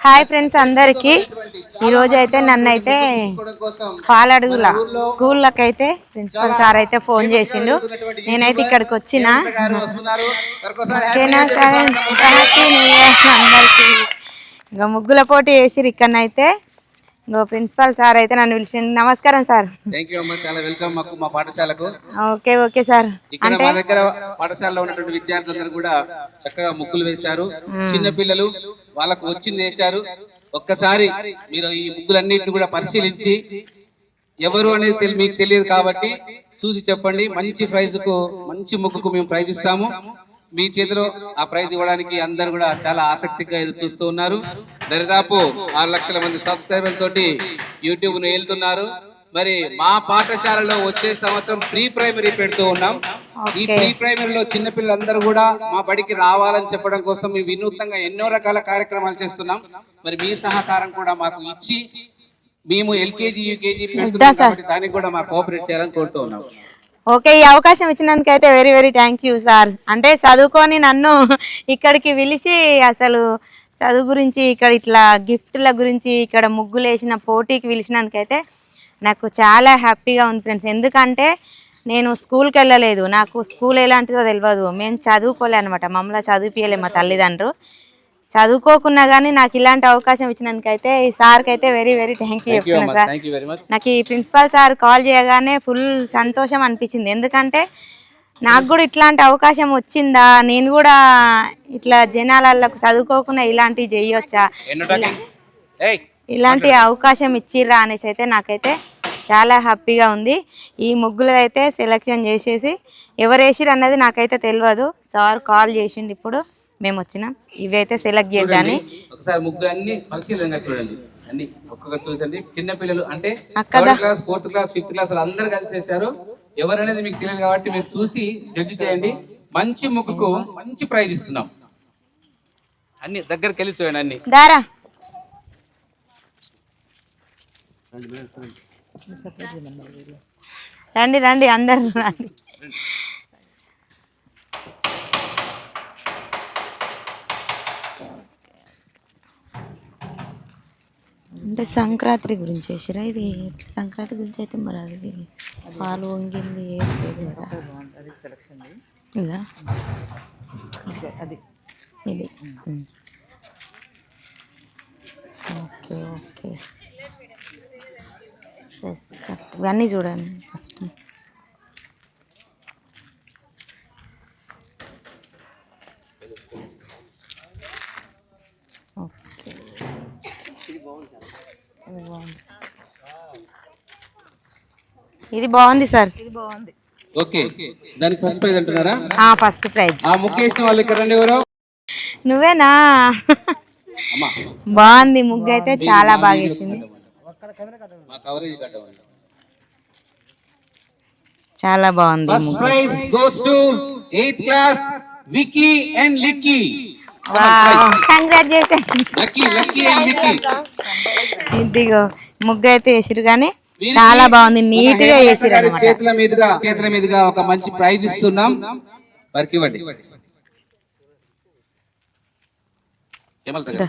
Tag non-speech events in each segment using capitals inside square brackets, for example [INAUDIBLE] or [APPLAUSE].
Hi friends అందరికి. ఈ రోజు అయితే నన్ను అయితే పాలడుగుల స్కూళ్ళకి అయితే ప్రిన్సిపల్ సార్ అయితే ఫోన్ చేసిండు. నేనైతే ఇక్కడికి వచ్చిన. ఓకేనా సరే? అందరికి. ఇంకా ముగ్గుల పోటీ వేసిరు ఇక్కడనైతే. ఇంకో ప్రిన్సిపల్ సార్ అయితే నన్ను పిలిచిండు. నమస్కారం సార్. Okay okay sir. దగ్గర పాఠశాలలో ఉన్నటువంటి విద్యార్థులందరూ కూడా చక్కగా ముగ్గులు వేశారు. చిన్న పిల్లలు వాళ్ళకు వచ్చింది వేశారు. ఒక్కసారి మీరు ఈ ముగ్గులన్నింటినీ కూడా పరిశీలించి ఎవరు అనేది తెలి- మీకు తెలియదు కాబట్టి చూసి చెప్పండి. మంచి ప్రైజ్కు మంచి ముగ్గుకు మేము ప్రైజ్ ఇస్తాము. మీ చేతిలో ఆ ప్రైజ్ ఇవ్వడానికి అందరు కూడా చాలా ఆసక్తిగా ఎదురు చూస్తూ ఉన్నారు. దరిదాపు ఆరు లక్షల మంది సబ్స్క్రైబర్ తోటి యూట్యూబ్ను వెళ్తున్నారు మరి మా పాఠశాలలో వచ్చే సంవత్సరం ప్రీ ప్రైమరీ పెడుతూ ఉన్నాం. ఈ ప్రీ ప్రైమరీలో చిన్న పిల్లలందరూ కూడా మా బడికి రావాలని చెప్పడం కోసం మేము వినూత్నంగా ఎన్నో రకాల కార్యక్రమాలు చేస్తున్నాం. మరి మీ సహకారం కూడా మాకు ఇచ్చి మేము ఎల్కేజీ యూకేజీ దానికి కూడా మాకు కోఆపరేట్ చేయాలని కోరుతూ ఉన్నాం. ఓకే ఈ అవకాశం ఇచ్చినందుకు అయితే very very thank you sir అంటే చదువుకొని నన్ను ఇక్కడికి పిలిచి అసలు చదువు గురించి ఇక్కడ ఇట్లా గిఫ్ట్ల గురించి ఇక్కడ ముగ్గులు వేసిన పోటీకి పిలిచినందుకైతే నాకు చాలా హ్యాపీగా ఉంది ఫ్రెండ్స్. ఎందుకంటే నేను స్కూల్కి వెళ్ళలేదు. నాకు స్కూల్ ఎలాంటిదో తెలియదు మేము చదువుకోలే అనమాట మమ్మల్ని చదివిపియలే మా తల్లిదండ్రులు. చదువుకోకున్నా కానీ నాకు ఇలాంటి అవకాశం ఇచ్చినందుకైతే ఈ సార్కి అయితే వెరీ వెరీ థ్యాంక్ యూ చెప్తున్నా సార్. నాకు ఈ ప్రిన్సిపాల్ సార్ కాల్ చేయగానే ఫుల్ సంతోషం అనిపించింది. ఎందుకంటే నాకు కూడా ఇట్లాంటి అవకాశం వచ్చిందా? నేను కూడా ఇట్లా జనాలకు చదువుకోకుండా ఇలాంటివి చేయొచ్చా? ఇలాంటి అవకాశం ఇచ్చిర్రా అనేసి అయితే నాకైతే చాలా హ్యాపీగా ఉంది. ఈ ముగ్గులు అయితే సెలెక్షన్ చేసేసి ఎవరు వేసిర్రు అన్నది నాకైతే తెలియదు సార్ కాల్ చేసిండు ఇప్పుడు. మేము వచ్చినాం. ఇవైతే సెలెక్ట్ చేద్దాని ఒకసారి ముగ్గురు అన్ని పరిశీలనగా చూడండి. అన్ని ఒక్కొక్కటి చూసండి చిన్న పిల్లలు అంటే అక్కదా. Third class fourth class fifth class అందరూ కలిసి చేశారు ఎవరనేది మీకు తెలియదు కాబట్టి మీరు చూసి జడ్జి చేయండి. మంచి ముగ్గుకు మంచి ప్రైజ్ ఇస్తున్నాం. అన్ని దగ్గరికి వెళ్ళి చూడండి అన్ని. దారా? రండి రండి అందరు రండి. అంటే సంక్రాంతి గురించి వేసిరా ఇది? సంక్రాంతి గురించి అయితే మరి అది పాలు వంగింది ఏది లేదు కదా. ఇదా? ఇది. Okay okay. ఇవన్నీ చూడండి ఫస్ట్ ఓకే ఇది బాగుంది. ఇది బాగుంది సార్ ఓకే దానికి ఫస్ట్ ప్రైజ్ అంటున్నారా? ఫస్ట్ ప్రైజ్ ఆ ముగ్గు వేసిన వాళ్ళు ఇక్కడ రండి ఎవరు? నువ్వేనా? బాగుంది ముగ్గు అయితే చాలా బాగా వేసింది. కవరేజ్ చాలా బాగుంది first prize goes to class Vicky and లిక్కీ ఇదిగో ముగ్గు అయితే వేసిరు కానీ చాలా బాగుంది నీట్గా వేసిరు చేతుల మీదుగా చేతుల మీదుగా ఒక మంచి ప్రైజ్ ఇస్తున్నాం. వారికి ఇవ్వండి ఏమవుతుంది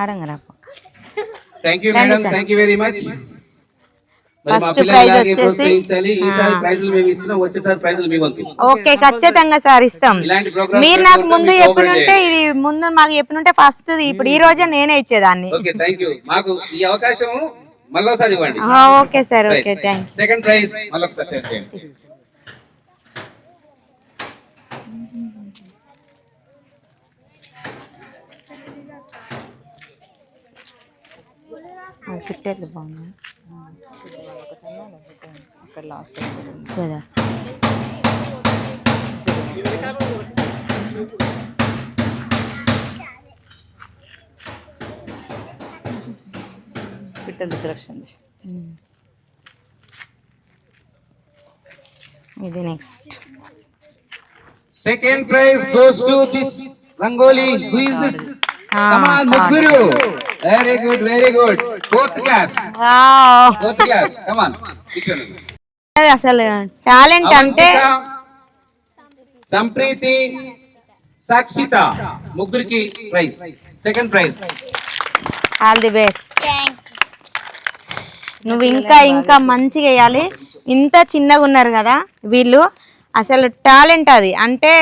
అడంగరా thank you madam thank you very much వచ్చేసి- వంతు ఓకే ఖచ్చితంగా సార్ ఇస్తాం. మీరు నాకు ముందు చెప్పినుంటే ఇది ముందు మాకు చెప్పినుంటే ఫస్ట్ ఇప్పుడు ఈ రోజే నేనే ఇచ్చేదాన్ని. Okay sir. Okay thank second prize అది పెట్టేది బాగుంది. కదా? పెట్టండి సెలక్షన్ ఇది next second prize goes to this rangoli who is this come on ముగ్గురు very good very good fourth class fourth class come on అసలు? టాలెంట్ అంటే? సంప్రీతి సాక్షిత. ముగ్గురికి prize. Second prize all the best నువ్వు ఇంకా ఇంకా మంచిగా వేయాలి. ఇంత చిన్నగా ఉన్నారు కదా వీళ్ళు. అసలు టాలెంట్ అది. అంటే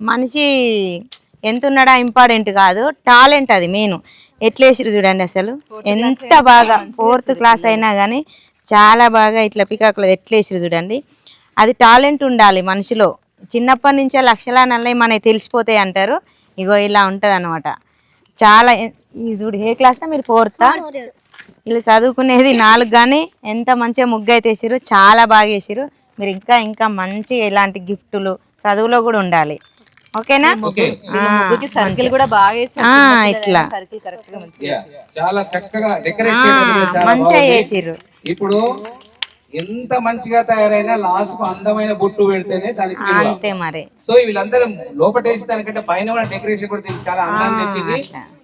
మనిషి ఎంత ఉన్నాడా ఇంపార్టెంట్ కాదు టాలెంట్ అది మెయిన్. ఎట్లా చూడండి అసలు? ఎంత బాగా ఫోర్త్ క్లాస్ అయినా కానీ చాలా బాగా ఇట్లా పికాకులు ఎట్లా చూడండి. అది టాలెంట్ ఉండాలి మనిషిలో. చిన్నప్పటి నుంచే లక్షలా నల్లవి మనకి తెలిసిపోతాయి అంటారు. ఇగో ఇలా ఉంటుంది చాలా ఈ చూడు ఏ క్లాస్ మీరు ఫోర్తా? వీళ్ళు చదువుకునేది నాలుగు కానీ ఎంత మంచిగా ముగ్గు అయితే చాలా బాగా వేసారు మీరు ఇంకా ఇంకా మంచి ఇలాంటి గిఫ్టులు చదువులో కూడా ఉండాలి. ఓకేనా? ఓకే. ఆ, సర్కిల్ కూడా బాగా ఇట్లా. చాలా చక్కగా మంచిగా. చేసిర్రు. ఇప్పుడు ఎంత మంచిగా తయారైనా లాస్ట్కు అందమైన బొట్టు పెడితేనే దానికి. అంతే మరి. సో వీళ్ళందరూ లోపల వేసి దానికంటే పైన డెకరేషన్ కూడా చాలా అందాన్ని తెచ్చింది.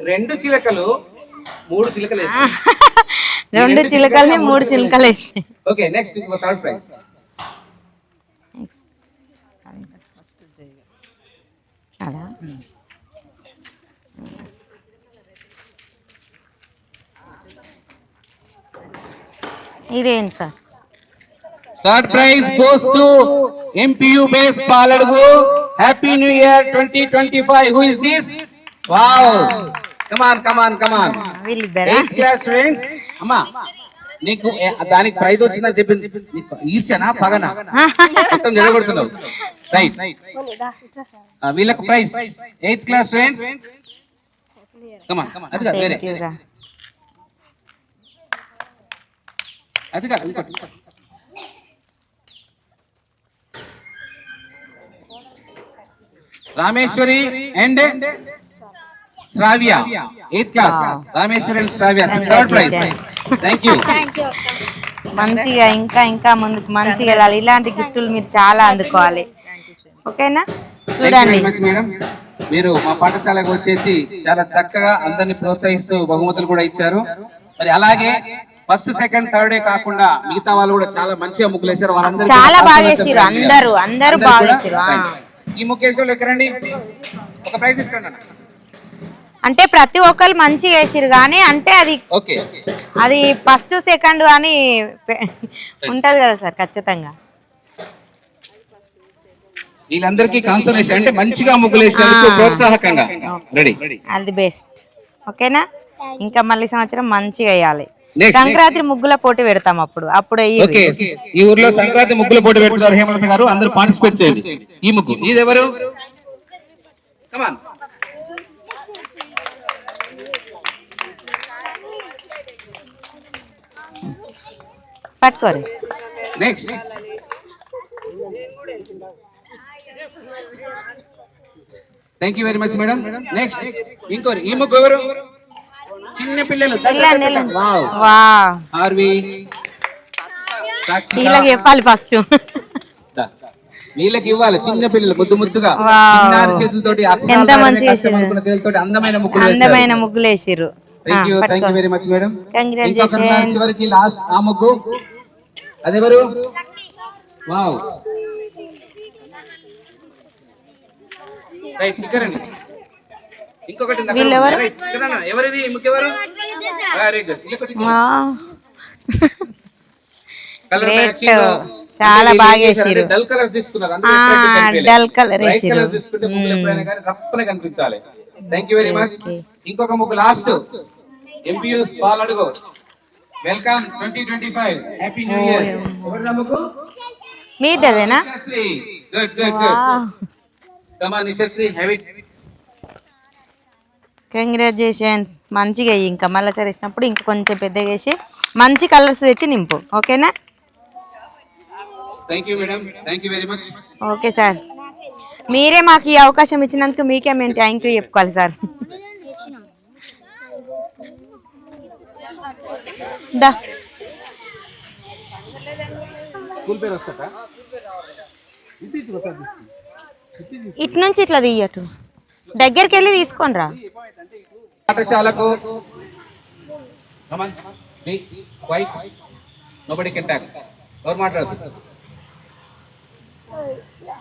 రెండు చిలకలు మూడు చిలకలు. [LAUGHS] రెండు చిలకల్ని మూడు చిలకలు వేసి. Okay next third prize next అదా ఇదేంటి sir third prize goes to MPU base Paladugu happy new year twenty twenty five who is this wow come on come on come on వీళ్ళిద్దరా class students అమ్మా నీకు దానికి ప్రైజ్ వచ్చిందని చెప్పింది. నీకు ఈర్చనా పగనా? మొత్తం జరగొడుతున్నావు రైట్ వీళ్ళకి prize. Eighth class students come on come on అది కాదు వేరే. అది కాదు అది కాదు Rameshwari and Shravya. Eighth class. Rameshwari and Shravya third prize thank you మంచిగా ఇంకా ఇంకా ముందుకు మంచిగా వెళ్ళాలి. ఇలాంటి గిఫ్టులు మీరు చాలా అందుకోవాలి. ఓకేనా? చూడండి మేడం మీరు మా పాఠశాలకు వచ్చేసి చాలా చక్కగా అందరిని ప్రోత్సహిస్తూ బహుమతులు కూడా ఇచ్చారు. మరి అలాగే ఫస్ట్ సెకండ్ థర్డ్ డే కాకుండా మిగతా వాళ్ళు కూడా చాలా మంచిగా ముగ్గులు వేశారు వాళ్ళందరికీ చాలా బాగా. అందరూ అందరూ బాగా. ఈ ముఖేష్ వాళ్ళు ఎక్కడండి? ఒక ప్రైజ్ ఇస్తాను అంటే ప్రతి ఒక్కరు మంచిగా వేసిర్రు కానీ అంటే అది ఓకే అది ఫస్ట్ సెకండ్ అని ఉంటది కదా సార్ ఖచ్చితంగా. వీళ్ళందరికీ కాన్సన్ట్రేషన్ అంటే మంచిగా ముగ్గులు వేసినందుకు ఆ. ప్రోత్సాహకంగా. రెడీ ఆల్ ది బెస్ట్ ఓకేనా? ఇంకా మళ్ళీ సంవత్సరం మంచిగా వేయాలి. సంక్రాంతి ముగ్గుల పోటీ పెడతాం అప్పుడు అప్పుడు ఈ ఊర్లో సంక్రాంతి ముగ్గులు పోటీ పెడుతున్నారు హేమలత గారు అందరూ పార్టిసిపేట్ చేయండి. ఈ ముగ్గు. ఇది ఎవరు come on పట్టుకోరు. Thank you very much madam next ఇంకోరు. ఈ ముగ్గు ఎవరు? చిన్న పిల్లలు. ఆర్వి. వీళ్ళకి చెప్పాలి ఫస్ట్. వీళ్ళకి ఇవ్వాలి. చిన్న పిల్లలు ముద్దు ముద్దుగా. చేతులతోటి అక్షరాలు ఎంత చేతులతోటి అందమైన ముగ్గులు అందమైన ముగ్గులు వేసిర్రు. Thank you very much madam. చివరికి లాస్ట్ ఆ ముగ్గు. అదెవరు? వావ్. రైట్. ఇంకొకటి వీళ్ళెవరు? ఎవరిది? వెరీ గుడ్ కలర్ చాలా బాగా వేసిర్రు. డల్ కలర్స్ తీసుకున్నారు. dull colour వేసిర్రు. తీసుకుంటే ముగ్గులు ఎప్పుడైనా కానీ రప్పనే కనిపించాలి. Thank you very much. ఇంకొక ముగ్గు last MPUS Paladugu. Welcome twenty twenty five happy new year ముగ్గు మీదేనా గుడ్ గుడ్ గుడ్ కమా నిశశ్రీ హ్యావ్ ఇట్ కంగ్రాచులేషన్స్ మంచిగా వెయ్యి ఇంకా మళ్ళీ సరే వేసినప్పుడు ఇంకా కొంచెం పెద్దగా వేసి మంచి కలర్స్ తెచ్చి నింపు. ఓకేనా? Okay sir. మీరే మాకు ఈ అవకాశం ఇచ్చినందుకు మీకే మేము థ్యాంక్ యూ చెప్పుకోవాలి సార్. దా. ఇటు నుంచి ఇట్లా తీయటు. దగ్గరికి వెళ్ళి తీసుకొని రా. పాఠశాలకు come on be quiet nobody can talk ఎవరు మాట్లాడుతున్నారు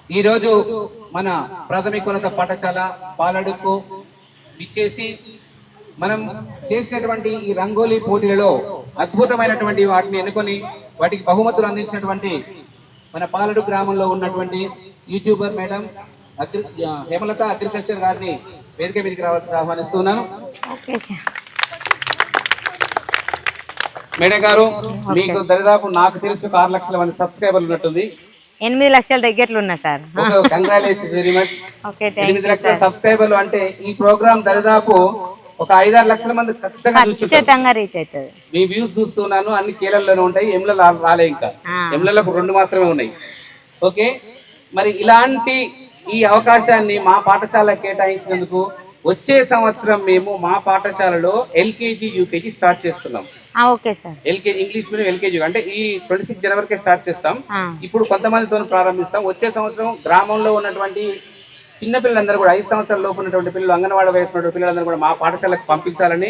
ఈ రోజు మన ప్రాథమికోన్నత పాఠశాల పాలడుకు విచ్చేసి మనం చేసినటువంటి ఈ రంగోలీ పోటీలలో అద్భుతమైనటువంటి వాటిని ఎన్నుకొని వాటికి బహుమతులు అందించినటువంటి మన పాలడు గ్రామంలో ఉన్నటువంటి YouTuber madam agri Hemalatha agriculture గారిని వేదిక మీదకి రావాల్సి ఆహ్వానిస్తున్నాను. మేడం గారు మీకు దరిదాపు నాకు తెలిసి ఆరు లక్షల మంది సబ్స్క్రైబర్లు ఉన్నట్టుంది. ఎనిమిది లక్షల దగ్గరలో ఉన్నా సార్. కంగ్రాచులేషన్ వెరీ మచ్ ఎనిమిది లక్షల సబ్స్క్రైబర్లు అంటే ఈ ప్రోగ్రామ్ దరిదాపు ఒక ఐదారు లక్షల మంది ఖచ్చితంగా రీచ్ అవుతుంది. మీ వ్యూస్ చూస్తున్నాను అన్ని కీలల్లోనే ఉంటాయి ఎమ్ల రాలే ఇంకా. ఆ. ఎమ్లకు రెండు మాత్రమే ఉన్నాయి. ఓకే? మరి ఇలాంటి ఈ అవకాశాన్ని మా పాఠశాల కేటాయించినందుకు వచ్చే సంవత్సరం మేము మా పాఠశాలలో ఎల్కేజీ యూకేజీ స్టార్ట్ చేస్తున్నాం. ఆ, okay sir. LKG English medium LKG అంటే ఈ ట్వంటీ సిక్స్ జనవరికే స్టార్ట్ చేస్తాం. ఇప్పుడు కొంతమందితో ప్రారంభిస్తాం. వచ్చే సంవత్సరం గ్రామంలో ఉన్నటువంటి చిన్న పిల్లలందరూ కూడా ఐదు సంవత్సరాల లోపు ఉన్నటువంటి పిల్లలు అంగన్వాడీ వయసు పిల్లలందరూ కూడా మా పాఠశాలకు పంపించాలని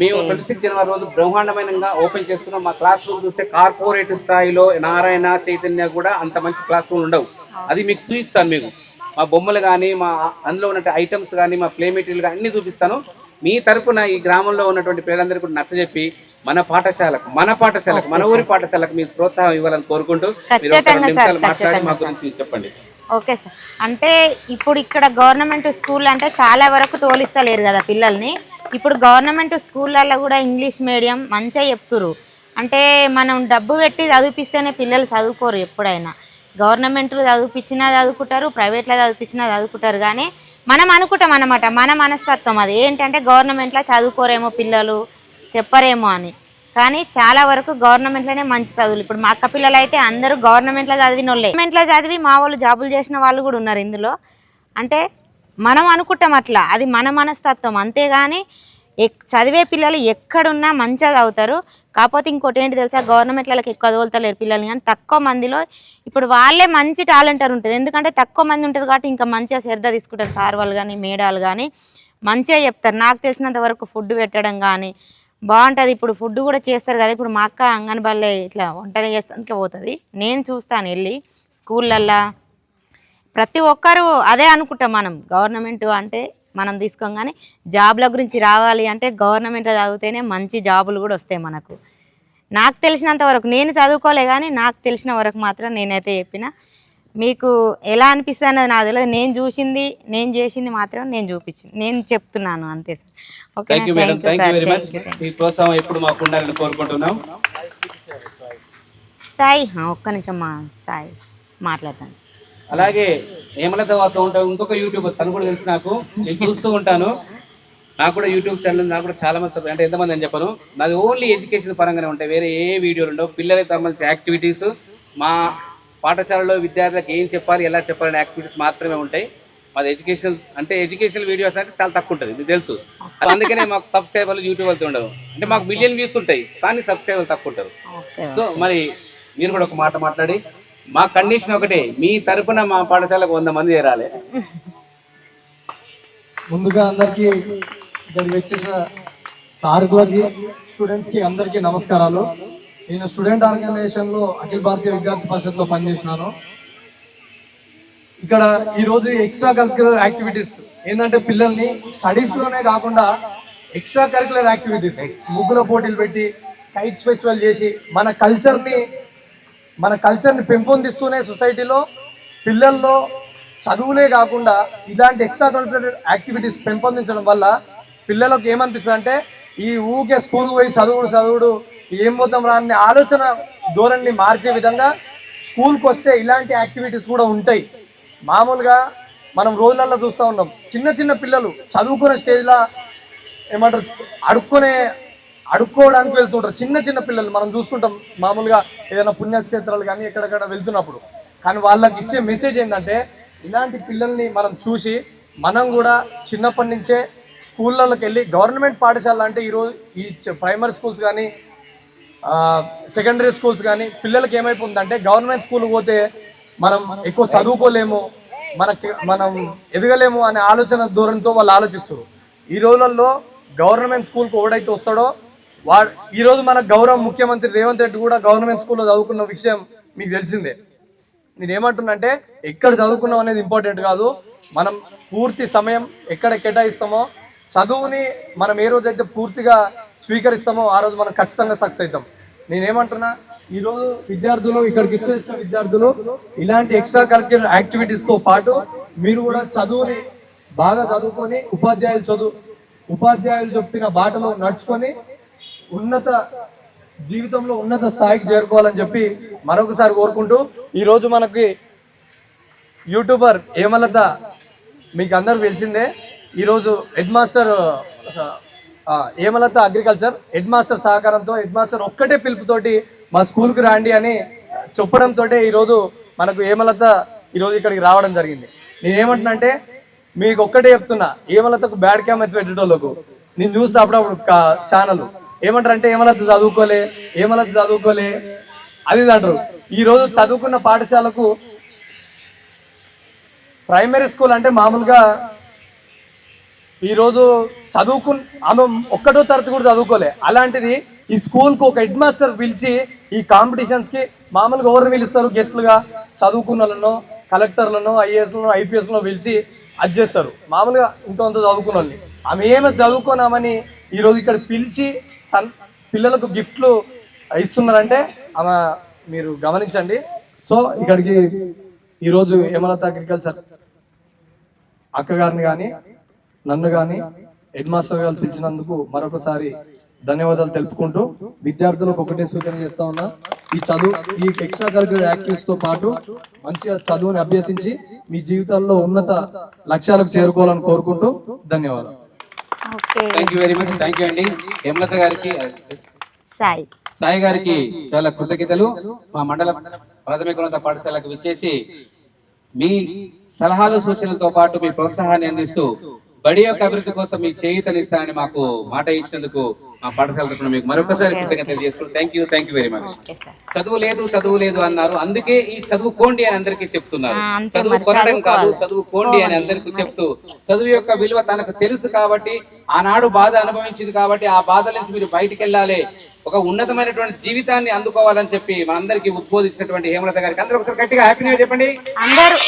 మేము ట్వంటీ సిక్స్ జనవరి రోజు బ్రహ్మాండమైనగా ఓపెన్ చేస్తున్నాం. మా క్లాస్ రూమ్ చూస్తే కార్పొరేట్ స్థాయిలో నారాయణ చైతన్య కూడా అంత మంచి క్లాస్ రూమ్ ఉండవు. అది మీకు చూపిస్తాను మీకు. మా బొమ్మలు కానీ మా అందులో ఉన్న ఐటమ్స్ కానీ మా ప్లే మెటీరియల్ కానీ అన్ని చూపిస్తాను. మీ తరపున ఈ గ్రామంలో ఉన్నటువంటి పిల్లలందరూ కూడా నచ్చజెప్పి మన పాఠశాలకు మన పాఠశాలకు మన ఊరి పాఠశాలకు మీరు ప్రోత్సాహం ఇవ్వాలని కోరుకుంటూ మీరు నిమిషాలు మాట్లాడి మా గురించి చెప్పండి. Okay sir. అంటే ఇప్పుడు ఇక్కడ గవర్నమెంట్ స్కూల్ అంటే చాలా వరకు తోలిస్తలేరు కదా పిల్లల్ని. ఇప్పుడు గవర్నమెంట్ స్కూళ్ళల్లో కూడా ఇంగ్లీష్ మీడియం మంచిగా చెప్తురు అంటే మనం డబ్బు పెట్టి చదివిపిస్తేనే పిల్లలు చదువుకోరు ఎప్పుడైనా. గవర్నమెంట్లో చదివిపించినా చదువుకుంటారు ప్రైవేట్లో చదివిపించినా చదువుకుంటారు. కానీ మనం అనుకుంటాం అన్నమాట మన మనస్తత్వం అది. ఏంటంటే గవర్నమెంట్లో చదువుకోరేమో పిల్లలు చెప్పరేమో అని. కానీ చాలా వరకు గవర్నమెంట్లోనే మంచి చదువులు. ఇప్పుడు మా అక్క పిల్లలు అయితే అందరూ గవర్నమెంట్లో చదివిన వాళ్ళే. గవర్నమెంట్లో చదివి మా వాళ్ళు జాబులు చేసిన వాళ్ళు కూడా ఉన్నారు ఇందులో. అంటే మనం అనుకుంటాం అట్లా. అది మన మనస్తత్వం. అంతేగాని ఎక్ చదివే పిల్లలు ఎక్కడున్నా మంచిగా చదువుతారు. కాకపోతే ఇంకోటి ఏంటి తెలుసా? గవర్నమెంట్లకి ఎక్కువ చదువుతలేరు పిల్లల్ని. కానీ తక్కువ మందిలో ఇప్పుడు వాళ్ళే మంచి టాలెంటర్ ఉంటుంది. ఎందుకంటే తక్కువ మంది ఉంటారు కాబట్టి ఇంకా మంచిగా శ్రద్ధ తీసుకుంటారు సార్ వాళ్ళు కానీ మేడాలు కానీ. మంచిగా చెప్తారు. నాకు తెలిసినంత వరకు ఫుడ్ పెట్టడం కానీ బాగుంటుంది. ఇప్పుడు ఫుడ్ కూడా చేస్తారు కదా. ఇప్పుడు మా అక్క అంగన్వాళ్ళే ఇట్లా వంటలు చేస్తానికి పోతుంది. నేను చూస్తాను వెళ్ళి స్కూళ్ళల్లో. ప్రతి ఒక్కరు అదే అనుకుంటాం మనం. గవర్నమెంట్ అంటే మనం తీసుకోగానే జాబ్ల గురించి రావాలి అంటే గవర్నమెంట్లో చదివితేనే మంచి జాబులు కూడా వస్తాయి మనకు. నాకు తెలిసినంత వరకు నేను చదువుకోలే కానీ నాకు తెలిసిన వరకు మాత్రం నేనైతే చెప్పిన మీకు ఎలా అనిపిస్తుంది అన్నది నాకు తెలియదు నేను చూసింది నేను చేసింది మాత్రం నేను చూపించింది. నేను చెప్తున్నాను అంతే సార్. ఓకే ప్రోత్సాహం ఎప్పుడు మాకు ఉండాలని కోరుకుంటున్నాం. సాయి ఒక్క నిమిషం మా సాయి మాట్లాడతాను. అలాగే హేమలత వారితో ఉంటాం ఇంకొక యూట్యూబర్ తను కూడా తెలుసు నాకు. నేను చూస్తూ ఉంటాను. నాకు కూడా యూట్యూబ్ ఛానల్ నాకు కూడా చాలా మంది అంటే ఎంతమంది అని చెప్పను. నాది ఓన్లీ ఎడ్యుకేషన్ పరంగానే ఉంటాయి. వేరే ఏ వీడియోలు ఉండవు. పిల్లలకి సంబంధించిన యాక్టివిటీస్ మా పాఠశాలలో విద్యార్థులకు ఏం చెప్పాలి ఎలా చెప్పాలనే యాక్టివిటీస్ మాత్రమే ఉంటాయి. మాది ఎడ్యుకేషన్ అంటే ఎడ్యుకేషన్ వీడియోస్ అంటే చాలా తక్కువ ఉంటుంది మీకు తెలుసు. అందుకనే మాకు సబ్స్క్రైబర్లు యూట్యూబర్లు ఉండవు అంటే మాకు మిలియన్ వ్యూస్ ఉంటాయి కానీ సబ్స్క్రైబర్లు తక్కువ ఉంటారు. సో మరి మీరు కూడా ఒక మాట మాట్లాడి మా కండిషన్ ఒకటే మీ తరపున మా పాఠశాలకు వంద మంది చేరాలి. ముందుగా అందరికీ ఇక్కడికి వచ్చేసిన సార్కులకి స్టూడెంట్స్కి అందరికీ నమస్కారాలు. నేను స్టూడెంట్ ఆర్గనైజేషన్లో అఖిల భారతీయ విద్యార్థి పరిషత్లో పనిచేసినాను. ఇక్కడ ఈరోజు ఎక్స్ట్రా కరిక్యులర్ యాక్టివిటీస్ ఏంటంటే పిల్లల్ని స్టడీస్లోనే కాకుండా ఎక్స్ట్రా కరిక్యులర్ యాక్టివిటీస్ ముగ్గుల పోటీలు పెట్టి కైట్స్ ఫెస్టివల్ చేసి మన కల్చర్ని మన కల్చర్ని పెంపొందిస్తూనే సొసైటీలో పిల్లల్లో చదువులే కాకుండా ఇలాంటి ఎక్స్ట్రా కరిక్యులర్ యాక్టివిటీస్ పెంపొందించడం వల్ల పిల్లలకు ఏమనిపిస్తుంది అంటే ఈ ఊకే స్కూల్ పోయి చదువుడు చదువుడు ఏం పోతాం రాని ఆలోచన ధోరణిని మార్చే విధంగా స్కూల్కి వస్తే ఇలాంటి యాక్టివిటీస్ కూడా ఉంటాయి. మామూలుగా మనం రోజులలో చూస్తూ ఉన్నాం. చిన్న చిన్న పిల్లలు చదువుకునే స్టేజ్లో ఏమంటారు అడుక్కునే అడుక్కోవడానికి వెళ్తుంటారు. చిన్న చిన్న పిల్లలు మనం చూస్తుంటాం మామూలుగా ఏదైనా పుణ్యక్షేత్రాలు కానీ ఎక్కడెక్కడ వెళ్తున్నప్పుడు. కానీ వాళ్ళకి ఇచ్చే మెసేజ్ ఏంటంటే ఇలాంటి పిల్లల్ని మనం చూసి మనం కూడా చిన్నప్పటి నుంచే స్కూళ్ళకి వెళ్ళి గవర్నమెంట్ పాఠశాల అంటే ఈరోజు ఈ ప్రైమరీ స్కూల్స్ కానీ సెకండరీ స్కూల్స్ కానీ పిల్లలకి ఏమైపోతుందంటే గవర్నమెంట్ స్కూల్ పోతే మనం ఎక్కువ చదువుకోలేము మనకి మనం ఎదగలేము అనే ఆలోచన ధోరణితో వాళ్ళు ఆలోచిస్తారు ఈ రోజులలో గవర్నమెంట్ స్కూల్కి ఎవడైతే వస్తాడో వాడు ఈరోజు మన గౌరవ ముఖ్యమంత్రి రేవంత్ రెడ్డి కూడా గవర్నమెంట్ స్కూల్లో చదువుకున్న విషయం మీకు తెలిసిందే. నేనేమంటున్నంటే ఎక్కడ చదువుకున్నాం అనేది ఇంపార్టెంట్ కాదు. మనం పూర్తి సమయం ఎక్కడ కేటాయిస్తామో చదువుని మనం ఏ రోజైతే పూర్తిగా స్వీకరిస్తామో ఆ రోజు మనం ఖచ్చితంగా సక్సెస్ అవుతాం. నేనేమంటున్నా ఈరోజు విద్యార్థులు ఇక్కడికి ఇచ్చేసిన విద్యార్థులు ఇలాంటి ఎక్స్ట్రా కరిక్యులర్ యాక్టివిటీస్తో పాటు మీరు కూడా చదువుని బాగా చదువుకొని ఉపాధ్యాయులు చదువు ఉపాధ్యాయులు చెప్పిన బాటలో నడుచుకొని ఉన్నత జీవితంలో ఉన్నత స్థాయికి చేరుకోవాలని చెప్పి మరొకసారి కోరుకుంటూ ఈరోజు మనకి యూట్యూబర్ హేమలత మీకు అందరు తెలిసిందే. ఈరోజు head master Hemalatha agriculture head master సహకారంతో హెడ్ మాస్టర్ ఒక్కటే పిలుపుతోటి మా స్కూల్కి రాండి అని చెప్పడంతో ఈరోజు మనకు హేమలత ఈరోజు ఇక్కడికి రావడం జరిగింది. నేనేమంటున్నా అంటే మీకు ఒక్కటే చెప్తున్నా హేమలతకు బ్యాడ్ క్యామెట్స్ పెట్టేటోళ్ళకు నేను చూస్తే అప్పుడప్పుడు ఛానల్. ఏమంటారంటే హేమలత చదువుకోలే హేమలత చదువుకోలే అది అంటారు. ఈరోజు చదువుకున్న పాఠశాలకు ప్రైమరీ స్కూల్ అంటే మామూలుగా ఈరోజు చదువుకు ఆమె ఒక్కటో తరగతి కూడా చదువుకోలే. అలాంటిది ఈ స్కూల్కి ఒక హెడ్ మాస్టర్ పిలిచి ఈ కాంపిటీషన్స్కి మామూలుగా ఎవరిని పిలుస్తారు? గెస్టులుగా చదువుకున్న వాళ్ళను కలెక్టర్లను ఐఏఎస్లను ఐపీఎస్లను పిలిచి అది చేస్తారు. మామూలుగా ఇంకొంత చదువుకున్న వాళ్ళని ఆమె ఏమో చదువుకున్నామని ఈరోజు ఇక్కడ పిలిచి సన్ పిల్లలకు గిఫ్ట్లు ఇస్తున్నారంటే ఆమె మీరు గమనించండి. సో ఇక్కడికి ఈరోజు హేమలత అగ్రికల్చర్ అక్కగారిని కానీ నన్ను కానీ హెడ్ మాస్టర్ గారు పిలిచినందుకు మరొకసారి ధన్యవాదాలు తెలుపుకుంటూ విద్యార్థులకు ఒకటే సూచన చేస్తా ఉన్నా. ఈ చదువు ఈ ఎక్స్ట్రా కరికులర్ యాక్టివిటీస్తో పాటు మంచిగా చదువుని అభ్యసించి మీ జీవితాల్లో ఉన్నత లక్ష్యాలకు చేరుకోవాలని కోరుకుంటూ ధన్యవాదాలు. Okay. Thank you very much thank you అండి హేమలత గారికి సాయి. సాయి గారికి చాలా కృతజ్ఞతలు. మా మండల ప్రాథమికోన్నత పాఠశాలకు విచ్చేసి మీ సలహాలు సూచనలతో పాటు మీ ప్రోత్సాహాన్ని అందిస్తూ బడి యొక్క అభివృద్ధి కోసం మీ చేయూతనిస్తానని మాకు మాట ఇచ్చినందుకు మా పాఠశాల తరపున మీకు మరొకసారి కృతజ్ఞతలు చేసుకుంటూ thank you thank you very much చదువు లేదు చదువు లేదు అన్నారు. అందుకే ఈ చదువుకోండి అని అందరికీ చెప్తున్నారు. చదువు కొనడం కాదు. చదువుకోండి అని అందరికీ చెప్తూ చదువు యొక్క విలువ తనకు తెలుసు కాబట్టి ఆనాడు బాధ అనుభవించింది కాబట్టి ఆ బాధ నుంచి మీరు బయటికి వెళ్ళాలి. ఒక ఉన్నతమైనటువంటి జీవితాన్ని అందుకోవాలని చెప్పి మనందరికీ ఉద్బోధించినటువంటి హేమలత గారికి అందరూ ఒకసారి గట్టిగా హ్యాపీ న్యూ చెప్పండి. అందరూ.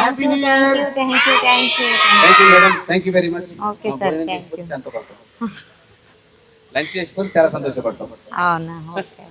Happy new year thank you thank you thank you madam thank you very much Okay, sir. Thank you. Lunch చేసుకొని చాలా సంతోషపడతాం అవునా? ఓకే